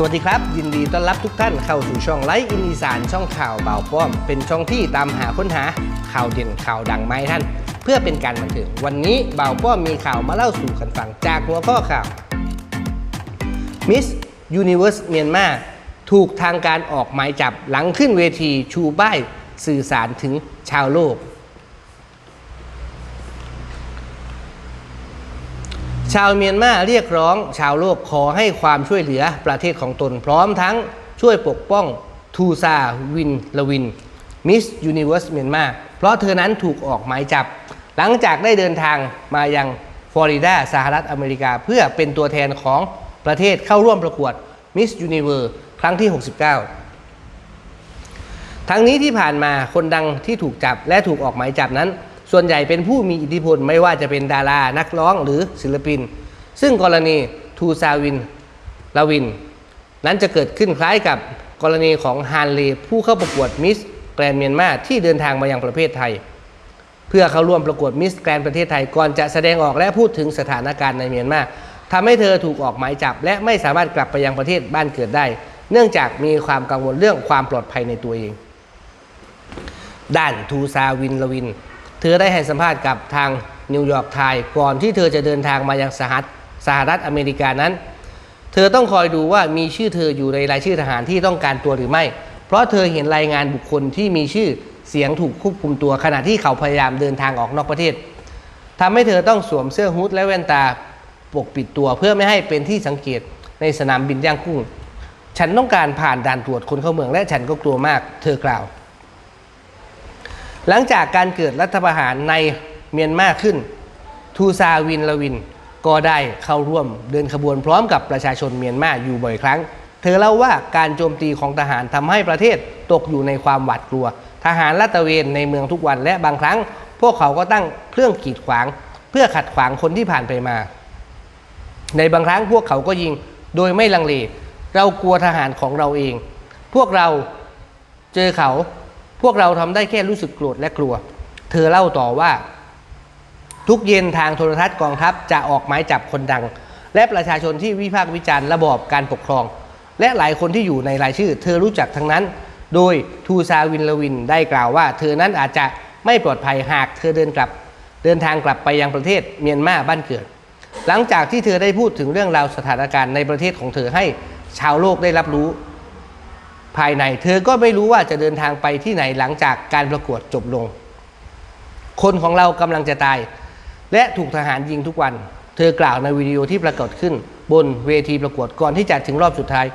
สวัสดีครับ ยินดีต้อนรับทุกท่านเข้าสู่ช่องไลฟ์อินอีสานช่องข่าวเบาป้อม เป็นช่องที่ตามหาค้นหาข่าวเด่นข่าวดังมาให้ท่าน เพื่อเป็นการบันเทิงวันนี้เบาป้อมมีข่าวมาเล่าสู่กันฟังจากหัวข้อข่าวมิสยูนิเว r ร์สเมียนมาถูกทางการออกหมายจับหลังขึ้นเวทีชูป้ายสื่อสารถึงชาวโลก ชาวเมียนมาเรียกร้องชาวโลกขอให้ความช่วยเหลือประเทศของตน พร้อมทั้งช่วยปกป้องทูซาวินลวินมิสยูนิเว r ร์สเมียนมาเพราะเธอนั้นถูกออกหมายจับ หลังจากได้เดินทางมายังฟลอริดาสหรัฐอเมริกา เพื่อเป็นตัวแทนของประเทศเข้าร่วมประกวดมิสยูนิเว r ร์ครั้งที่ 69 ทั้งนี้ที่ผ่านมาคนดังที่ถูกจับและถูกออกหมายจับนั้น ส่วนใหญ่เป็นผู้มีอิทธิพลไม่ว่าจะเป็นดารา นักร้องหรือศิลปิน ซึ่งกรณีทูซาวินลาวิน นั้นจะเกิดขึ้นคล้ายกับกรณีของฮานเลผู้เข้าประกวดมิสแกรนเมียนมาที่เดินทางมายังประเทศไทย เพื่อเข้าร่วมประกวดมิสแกรนประเทศไทยก่อนจะแสดงออกและพูดถึงสถานการณ์ในเมียนมาทำให้เธอถูกออกหมายจับ และไม่สามารถกลับไปยังประเทศบ้านเกิดได้ เนื่องจากมีความกังวลเรื่องความปลอดภัยในตัวเอง ด้านทูซาวินลวิน เธอได้ให้สัมภาษณ์กับทางนิวยอร์กไทม์ก่อนที่เธอจะเดินทางมายังสหรัฐสหรัฐอเมริกานั้น เธอต้องคอยดูว่ามีชื่อเธออยู่ในรายชื่อทหารที่ต้องการตัวหรือไม่ เพราะเธอเห็นรายงานบุคคลที่มีชื่อเสียงถูกควบคุมตัวขณะที่เขาพยายามเดินทางออกนอกประเทศทำให้เธอต้องสวมเสื้อฮูดและแว่นตาปกปิดตัวเพื่อไม่ให้เป็นที่สังเกตในสนามบินย่างกุ้ง ฉันต้องการผ่านด่านตรวจคนเข้าเมืองและฉันก็กลัวมาก เธอกล่าว หลังจากการเกิดรัฐประหารในเมียนมาขึ้น ทูซาวินลวินก็ได้เข้าร่วมเดินขบวนพร้อมกับประชาชนเมียนมาอยู่บ่อยครั้ง เธอเล่าว่าการโจมตีของทหารทำให้ประเทศตกอยู่ในความหวาดกลัว ทหารลาดตระเวนในเมืองทุกวันและบางครั้ง พวกเขาก็ตั้งเครื่องกีดขวาง เพื่อขัดขวางคนที่ผ่านไปมา ในบางครั้งพวกเขาก็ยิงโดยไม่ลังเลเรากลัวทหารของเราเอง พวกเราเจอเขา พวกเราทำได้แค่รู้สึกโกรธและกลัว เธอเล่าต่อว่า ทุกเย็นทางโทรทัศน์กองทัพจะออกหมายจับคนดัง และประชาชนที่วิพากษ์วิจารณ์ระบอบการปกครอง และหลายคนที่อยู่ในรายชื่อ เธอรู้จักทั้งนั้น โดยทูซาวินลวินได้กล่าวว่า เธอนั้นอาจจะไม่ปลอดภัยหากเธอเดินกลับ เดินทางกลับไปยังประเทศเมียนมาบ้านเกิด หลังจากที่เธอได้พูดถึงเรื่องราวสถานการณ์ในประเทศของเธอให้ชาวโลกได้รับรู้ ภายใน เธอก็ไม่รู้ว่าจะเดินทางไปที่ไหนหลังจากการประกวดจบลง คนของเรากำลังจะตาย และถูกทหารยิงทุกวัน เธอกล่าวในวิดีโอที่ปรากฏขึ้น บนเวทีประกวดก่อนที่จะถึงรอบสุดท้าย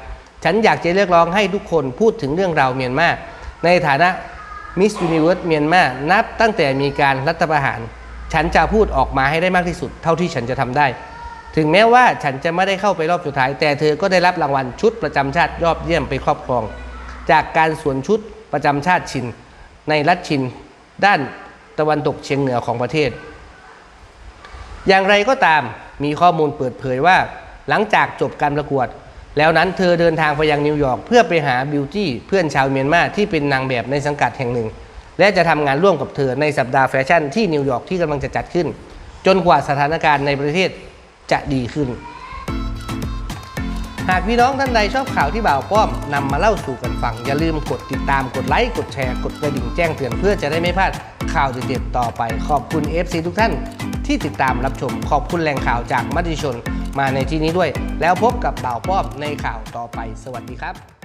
ฉันอยากจะเรียกร้องให้ทุกคนพูดถึงเรื่องราวเมียนมาในฐานะมิส s u นิเวิร์สเมียนมานับตั้งแต่มีการรัฐประหาร ฉันจะพูดออกมาให้ได้มากที่สุด เท่าที่ฉันจะทำได้ ถึงแม้ว่าฉันจะไม่ได้เข้าไปรอบสุดท้าย แต่เธอก็ได้รับรางวัลชุดประจำชาติยอดเยี่ยมไปครอบครอง จากการสวนชุดประจำชาติชิน ในรัฐชิน ด้านตะวันตกเฉียงเหนือของประเทศ อย่างไรก็ตามมีข้อมูลเปิดเผยว่า หลังจากจบการประกวด แล้วนั้นเธอเดินทางไปยังนิวยอร์กเพื่อไปหาบิวตี้เพื่อนชาวเมียนมาที่เป็นนางแบบในสังกัดแห่งหนึ่ง และจะทำงานร่วมกับเธอในสัปดาห์แฟชั่นที่นิวยอร์กที่กำลังจะจัดขึ้น จนกว่าสถานการณ์ในประเทศจะดีขึ้น หากพี่น้องท่านใดชอบข่าวที่บ่าวป้อมนำมาเล่าสู่กันฟัง อย่าลืมกดติดตามกดไลค์กดแชร์กดกระดิ่งแจ้งเตือนเพื่อจะได้ไม่พลาดข่าวเด็ดๆต่อไป ขอบคุณ FC ทุกท่านที่ติดตามรับชม ขอบคุณแหล่งข่าวจากมติชนมาในที่นี้ด้วย แล้วพบกับบ่าวป้อมในข่าวต่อไป สวัสดีครับ